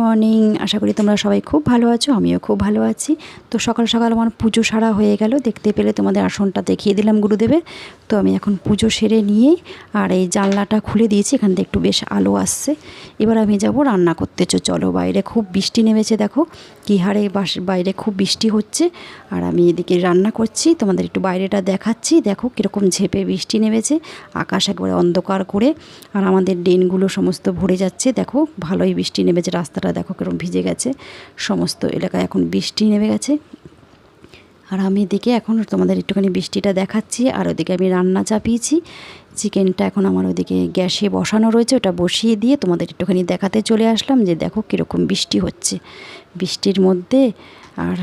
Morning আশা করি তোমরা সবাই খুব ভালো আছো, আমিও খুব ভালো আছি। তো সকাল সকাল আমার পুজো সারা হয়ে গেল, দেখতে পেলে তোমাদের আসনটা দেখিয়ে দিলাম গুরুদেবের। তো আমি এখন পুজো সেরে নিয়ে আর এই জানলাটা খুলে দিয়েছি, এখান থেকে একটু বেশ আলো আসছে। এবার আমি যাব রান্না করতে চো চলো বাইরে খুব বৃষ্টি নেমেছে দেখো। কী হারে বাইরে খুব বৃষ্টি হচ্ছে। আর আমি এদিকে রান্না করছি, তোমাদের একটু বাইরেটা দেখাচ্ছি। দেখো কীরকম ঝেপে বৃষ্টি নেমেছে, আকাশ একবারে অন্ধকার করে। আর আমাদের ড্রেনগুলো সমস্ত ভরে যাচ্ছে, দেখো ভালোই বৃষ্টি নেমেছে রাস্তাটা দেখো কীরকম ভিজে গেছে। সমস্ত এলাকায় এখন বৃষ্টি নেমে গেছে। আর আমি এদিকে এখন তোমাদের একটুখানি বৃষ্টিটা দেখাচ্ছি, আর ওদিকে আমি রান্না চাপিয়েছি। চিকেনটা এখন আমার ওদিকে গ্যাসে বসানো রয়েছে, ওটা বসিয়ে দিয়ে তোমাদের একটুখানি দেখাতে চলে আসলাম যে দেখো কীরকম বৃষ্টি হচ্ছে। বৃষ্টির মধ্যে আর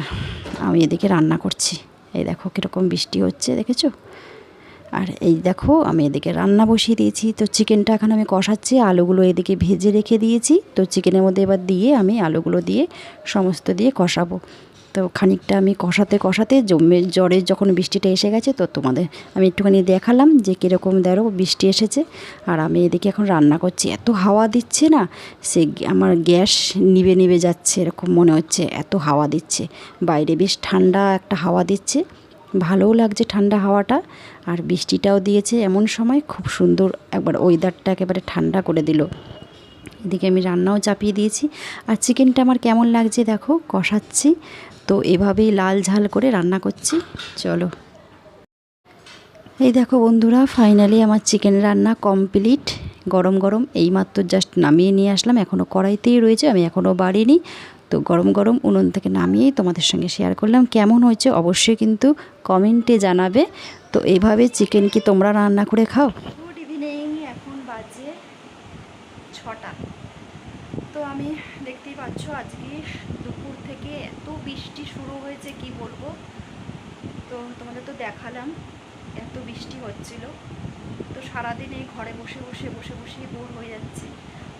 আমি এদিকে রান্না করছি। এই দেখো কীরকম বৃষ্টি হচ্ছে, দেখেছ? আর এই দেখো, আমি এদিকে রান্না বসিয়ে দিয়েছি। তো চিকেনটা এখন আমি কষাচ্ছি, আলুগুলো এদিকে ভেজে রেখে দিয়েছি। তো চিকেনের মধ্যে এবার দিয়ে আমি আলুগুলো দিয়ে সমস্ত দিয়ে কষাবো। তো খানিকটা আমি কষাতে কষাতে জমে, জ্বরের যখন বৃষ্টিটা এসে গেছে, তো তোমাদের আমি একটুখানি দেখালাম যে কীরকম দেখো বৃষ্টি এসেছে। আর আমি এদিকে এখন রান্না করছি। এত হাওয়া দিচ্ছে না, সে আমার গ্যাস নিবে নিবে যাচ্ছে, এরকম মনে হচ্ছে। এত হাওয়া দিচ্ছে। বাইরে বেশ ঠান্ডা একটা হাওয়া দিচ্ছে। ভালোও লাগছে ঠান্ডা হাওয়াটা, আর বৃষ্টিটাও দিয়েছে এমন সময় খুব সুন্দর একবার ওয়েদারটা একেবারে ঠান্ডা করে দিল। এদিকে আমি রান্নাও চাপিয়ে দিয়েছি। আর চিকেনটা আমার কেমন লাগছে দেখো, কষাচ্ছি। তো এভাবেই লাল ঝাল করে রান্না করছি। চলো। এই দেখো বন্ধুরা ফাইনালি আমার চিকেন রান্না কমপ্লিট গরম গরম, এইমাত্র জাস্ট নামিয়ে নিয়ে আসলাম। এখনও কড়াইতেই রয়েছে, আমি এখনও বাড়িনি। তো গরম গরম উনুন থেকে নামিয়েই তোমাদের সঙ্গে শেয়ার করলাম। কেমন হয়েছে অবশ্যই কিন্তু কমেন্টে জানাবে। তো এইভাবে চিকেন কি তোমরা রান্না করে খাও? গুড ইভিনিং এখন বাজে ছটা। তো আমি দেখতেই পাচ্ছ আজকে দুপুর থেকে এত বৃষ্টি শুরু হয়েছে, কি বলব? তো তোমাদের তো দেখালাম, এত বৃষ্টি হচ্ছিল। তো সারাদিন এই ঘরে বসে বসে বসে বসেই বোর হয়ে যাচ্ছি।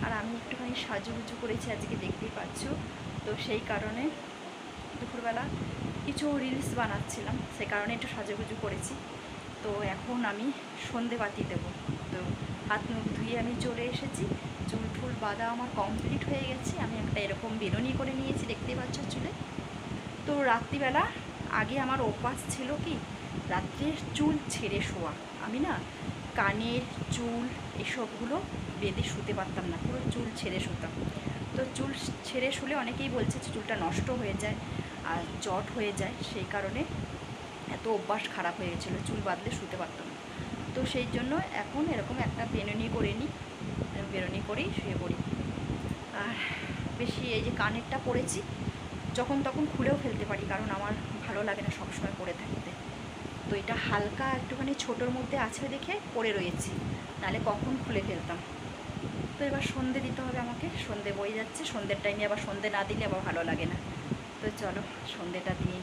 আর আমি একটুখানি সাজুগুজু করেছি আজকে, দেখতেই পাচ্ছ। তো সেই কারণে দুপুরবেলা কিছু রিলস বানাচ্ছিলাম সে কারণে একটু সাজুগুজু করেছি। তো এখন আমি সন্ধে বাতি দেবো। তো হাত মুখ ধুয়ে আমি চলে এসেছি। চুল ফুল বাঁধা আমার কমপ্লিট হয়ে গেছে। আমি একটা এরকম বেরোনি করে নিয়েছি, দেখতে পাচ্ছ চুলে। তো রাত্রিবেলা আগে আমার অভ্যাস ছিল কি, রাত্রে চুল ছেড়ে শোয়া। আমি না কানের চুল এসবগুলো বেঁধে শুতে পারতাম না, পুরো চুল ছেড়ে শুতাম। তো চুল ছেড়ে শুলে অনেকেই বলছে যে চুলটা নষ্ট হয়ে যায় আর জট হয়ে যায়, সেই কারণে এত অভ্যাস খারাপ হয়ে গেছিল, চুল বাঁধলে শুতে পারতাম না। তো সেই জন্য এখন এরকম একটা বেরোনি করে নিই বেরোনি করেই শুয়ে পড়ি। আর বেশি এই যে কানেরটা পরেছি যখন তখন খুলেও ফেলতে পারি, কারণ আমার ভালো লাগে না সবসময় পরে থাকতে। তো এটা হালকা একটুখানি ছোটোর মধ্যে আছে দেখে পরে রয়েছি, নাহলে কখন খুলে ফেলতাম। তো এবার সন্ধে দিতে হবে আমাকে সন্ধে বয়ে যাচ্ছে, সন্ধ্যের টাইমে আবার সন্ধে না দিলে আবার ভালো লাগে না তো চলো, সন্ধেটা দিয়ে।